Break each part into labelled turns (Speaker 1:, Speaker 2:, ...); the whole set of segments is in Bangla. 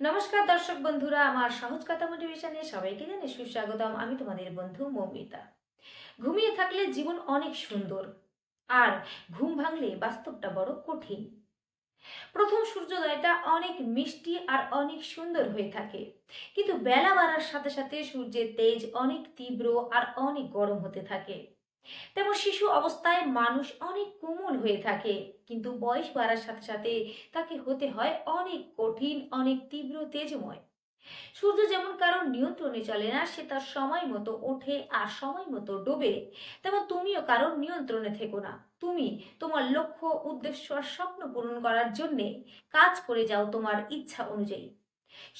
Speaker 1: নমস্কার দর্শক বন্ধুরা, আমার সহজ কথা মোটিভেশনে সবাইকে জানে সুস্বাগতম। আমি তোমাদের বন্ধু মৌমিতা। ঘুমিয়ে থাকলে জীবন অনেক সুন্দর, আর ঘুম ভাঙলে বাস্তবটা বড় কঠিন। প্রথম সূর্যোদয়টা অনেক মিষ্টি আর অনেক সুন্দর হয়ে থাকে, কিন্তু বেলা বাড়ার সাথে সাথে সূর্যের তেজ অনেক তীব্র আর অনেক গরম হতে থাকে। তেমন শিশু অবস্থায় মানুষ অনেক কোমল হয়ে থাকে, কিন্তু বয়স বাড়ার সাথে সাথে তাকে হতে হয় অনেক কঠিন, অনেক তীব্র তেজময়। সূর্য যেমন কারোর নিয়ন্ত্রণে চলে না, সে তার সময় মতো ওঠে আর সময় মতো ডোবে, তেমন তুমিও কারোর নিয়ন্ত্রণে থেকো না। তুমি তোমার লক্ষ্য, উদ্দেশ্য আর স্বপ্ন পূরণ করার জন্যে কাজ করে যাও তোমার ইচ্ছা অনুযায়ী।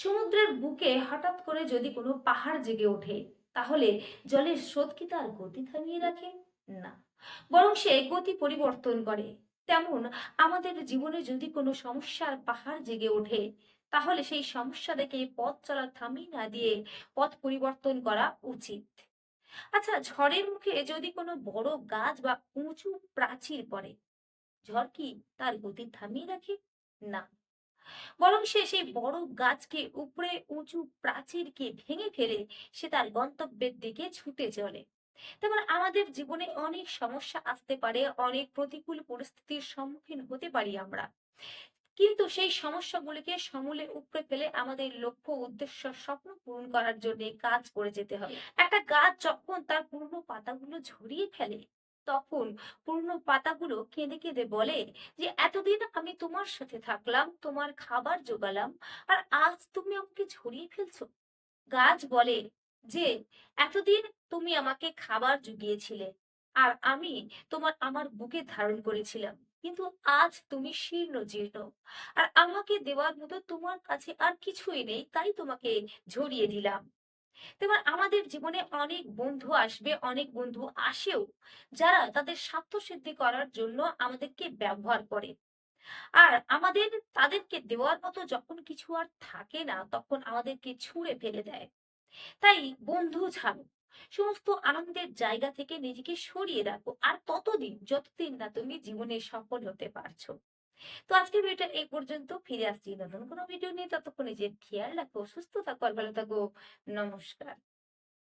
Speaker 1: সমুদ্রের বুকে হঠাৎ করে যদি কোনো পাহাড় জেগে ওঠে তাহলে জলের স্রোত কি তার গতি থামিয়ে রাখে? না। বরং সে গতি পরিবর্তন করে। তেমন আমাদের জীবনে যদি কোনো সমস্যার পাহাড় জেগে ওঠে, তাহলে সেই সমস্যা দেখে পথ চলা থামিয়ে না দিয়ে পথ পরিবর্তন করা উচিত। আচ্ছা ঝড়ের মুখে যদি কোনো বড় গাছ বা উঁচু প্রাচীর পড়ে, ঝড় কি তার গতি থামিয়ে রাখে? না। বরং সে সেই বড় গাছকে উপরে উঁচু প্রাচীরকে ভেঙে ফেলে সে তার গন্তব্যের দিকে ছুটে চলে। তেমন আমাদের জীবনে অনেক সমস্যা আসতে পারে অনেক প্রতিকূল পরিস্থিতির সম্মুখীন হতে পারি আমরা। কিন্তু সেই সমস্যাগুলিকে সমূলে উপড়ে ফেলে আমাদের লক্ষ্য উদ্দেশ্য স্বপ্ন পূরণ করার জন্য কাজ করে যেতে হবে একটা গাছ যখন তার পুরনো পাতাগুলো ঝরিয়ে ফেলে তখন পুরনো পাতাগুলো কেঁদে কেঁদে বলে যে, এতদিন আমি তোমার সাথে থাকলাম, তোমার খাবার জোগালাম, আর আজ তুমি আমাকে ঝরিয়ে ফেলছো। গাছ বলে যে, এতদিন তুমি আমাকে খাবার জুগিয়েছিলে, আর আমি তোমার, আমার বুকে ধারণ করেছিলাম, কিন্তু আজ তুমি শীর্ণ জীর্ণ, আর আমাকে দেওয়ার মতো তোমার কাছে আর কিছুই নেই, তাই তোমাকে ঝরিয়ে দিলাম। তেমন আমাদের জীবনে অনেক বন্ধু আসবে, অনেক বন্ধু আসেও যারা তাদের স্বার্থ সিদ্ধি করার জন্য আমাদেরকে ব্যবহার করে। আর আমাদের, তাদেরকে দেওয়ার মতো যখন কিছু আর থাকে না, তখন আমাদেরকে ছুঁড়ে ফেলে দেয়। তাই বন্ধু ছাড়ো, সমস্ত আনন্দের জায়গা থেকে নিজেকে সরিয়ে রাখো। আর ততদিন, যতদিন না তুমি জীবনে সফল হতে পারছ। তো আজকের ভিডিওটা এই পর্যন্ত, ফিরে আসছি নতুন কোনো ভিডিও নিয়ে। ততক্ষণ নিজের খেয়াল রাখো, সুস্থ থাকো ভালো থাকো। নমস্কার।